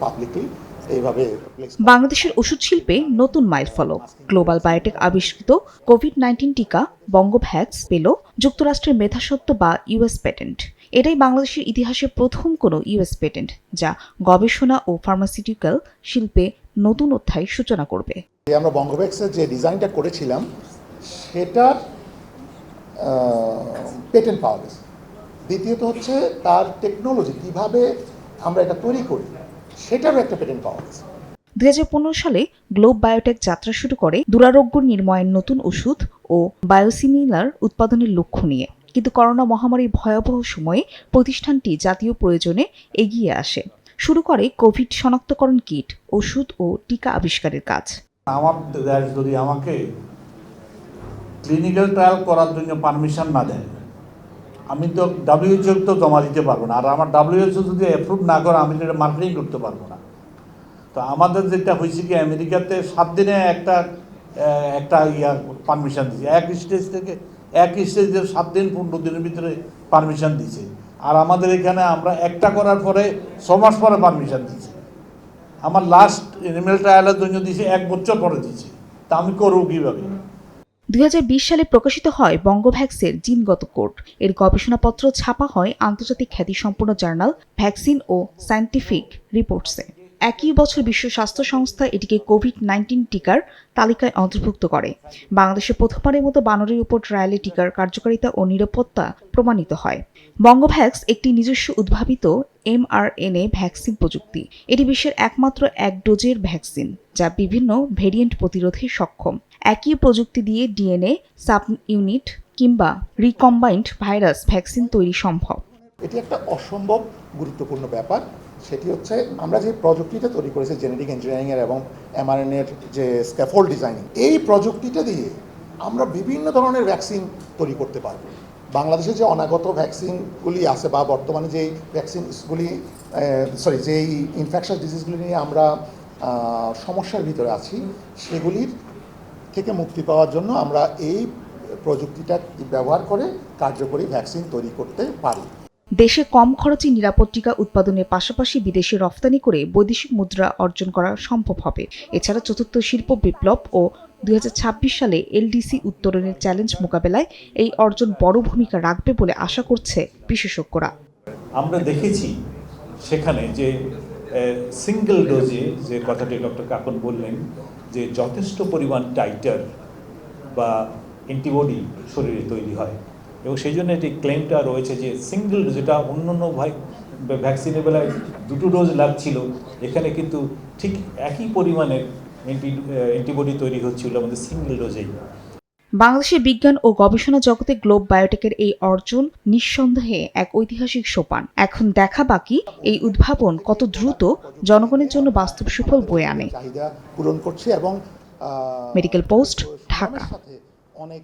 Publicly এইভাবে বাংলাদেশের ওষুধ শিল্পে নতুন মাইল মাইলফলক গ্লোবাল বায়োটেক আবিষ্কৃত কোভিড নাইন্টিন টিকা বঙ্গভ্যাক্স পেল যুক্তরাষ্ট্রের মেধাসত্ত্ব বা ইউএস পেটেন্ট এটাই বাংলাদেশের ইতিহাসে প্রথম কোনো ইউএস পেটেন্ট যা গবেষণা ও ফার্মাসিউটিক্যাল শিল্পে নতুন অধ্যায় সূচনা করবে। আমরা বঙ্গভ্যাক্সের যে ডিজাইনটা করেছিলাম সেটা পেটেন্ট পাওয়া গেছে। দ্বিতীয়ত হচ্ছে তার টেকনোলজি কীভাবে আমরা এটা তৈরি করি। সেটারও একটা পেটেন্ট পাওয়া গেছে। দুই সালে গ্লোব বায়োটেক যাত্রা শুরু করে দুরারোগ্য নির্ময়ের নতুন ওষুধ ও বায়োসিমিলার উৎপাদনের লক্ষ্য নিয়ে। কিন্তু করোনা মহামারীর ভয়াবহ সময়ে প্রতিষ্ঠানটি জাতীয় প্রয়োজনে এগিয়ে আসে। শুরু করে কোভিড শনাক্তকরণ কিট ওষুধ ও টিকা আবিষ্কারের কাজ। আমার যদি আমাকে ক্লিনিক্যাল ট্রায়াল করার জন্য পারমিশন না দেয় আমি তো ডাব্লিউএইচও তো জমা দিতে পারব না। আর আমার ডাব্লিউএইচও যদি অ্যাপ্রুভ না করে, আমি সেটা মার্কেটিং করতে পারব না। তো আমাদের যেটা হয়েছে কি, আমেরিকাতে সাত দিনে একটা একটা ইয়া পারমিশন দিয়েছে। এক স্টেজ থেকে, এক স্টেজে সাত দিন, পনেরো দিনের ভিতরে পারমিশন দিয়েছে। আর আমাদের এখানে আমরা একটা করার পরে ছ মাস পরে পারমিশন দিয়েছে। আমার লাস্ট এনিমেল ট্রায়ালের জন্য দিয়েছে, এক বছর পরে দিয়েছে। তা আমি করব কীভাবে? দুই হাজার বিশ সালে প্রকাশিত হয় বঙ্গভ্যাক্সের জিনগত কোড। এর গবেষণাপত্র ছাপা হয় আন্তর্জাতিক খ্যাতিসম্পন্ন জার্নাল, ভ্যাকসিন ও সায়েন্টিফিক রিপোর্টসে। একই বছর বিশ্ব স্বাস্থ্য সংস্থা এটিকে কোভিড নাইন্টিন টিকার তালিকায় অন্তর্ভুক্ত করে। বাংলাদেশে প্রথমবারের মতো বানরের উপর ট্রায়ালে টিকার কার্যকারিতা ও নিরাপত্তা প্রমাণিত হয়। বঙ্গভ্যাক্স একটি নিজস্ব উদ্ভাবিত এমআরএনএ ভ্যাকসিন প্রযুক্তি। এটি বিশ্বের একমাত্র এক ডোজের ভ্যাকসিন, যা বিভিন্ন ভেরিয়েন্ট প্রতিরোধে সক্ষম। একই প্রযুক্তি দিয়ে ডিএনএ সাব ইউনিট কিংবা রিকম্বাইন্ড ভাইরাস ভ্যাকসিন তৈরি সম্ভব। এটি একটা অসম্ভব গুরুত্বপূর্ণ ব্যাপার। সেটি হচ্ছে আমরা যে প্রযুক্তিটা তৈরি করেছি জেনেটিক ইঞ্জিনিয়ারিংয়ের এবং এমআরএনএর যে স্ক্যাফোল্ড ডিজাইনিং এই প্রযুক্তিটা দিয়ে আমরা বিভিন্ন ধরনের ভ্যাকসিন তৈরি করতে পারব। বাংলাদেশে যে অনাগত ভ্যাকসিনগুলি আছে বা বর্তমানে যেই ভ্যাকসিনসগুলি সরি যেই ইনফেকশাস ডিজিজগুলি নিয়ে আমরা সমস্যার ভিতরে আছি, সেগুলির থেকে মুক্তি পাওয়ার জন্য আমরা এই প্রযুক্তিটা ব্যবহার করে কার্যকরী ভ্যাকসিন তৈরি করতে পারি। দেশে কম খরচে নিরাপদ টিকা উৎপাদনের পাশাপাশি বিদেশে রফতানি করে বৈদেশিক মুদ্রা অর্জন করা সম্ভব হবে। এছাড়া চতুর্থ শিল্প বিপ্লব ও দুই হাজার ছাব্বিশ সালে এলডিসি উত্তরণের চ্যালেঞ্জ মোকাবেলায় এই অর্জন বড় ভূমিকা রাখবে বলে আশা করছে বিশেষজ্ঞরা। আমরা দেখেছি সেখানে যে সিঙ্গেল ডোজে যে কথাটি ডক্টর কাকন বললেন, যে যথেষ্ট পরিমাণ টাইটার বা অ্যান্টিবডি শরীরে তৈরি হয়। এবং সেই জন্য এটি ক্লেমটা রয়েছে যে সিঙ্গেল যেটা অন্য অন্য ভাই ভ্যাকসিনের বেলায় দুটো ডোজ লাগছিল এখানে কিন্তু ঠিক একই পরিমাণের অ্যান্টি অ্যান্টিবডি তৈরি হচ্ছিল আমাদের সিঙ্গেল ডোজেই বাংলাদেশের বিজ্ঞান ও গবেষণা জগতে গ্লোব বায়োটেকের এই অর্জন নিঃসন্দেহে এক ঐতিহাসিক সোপান। এখন দেখা বাকি এই উদ্ভাবন কত দ্রুত জনগণের জন্য বাস্তব সুফল বয়ে আনে। পূরণ করছে এবং মেডিকেল পোস্ট ঢাকা। অনেক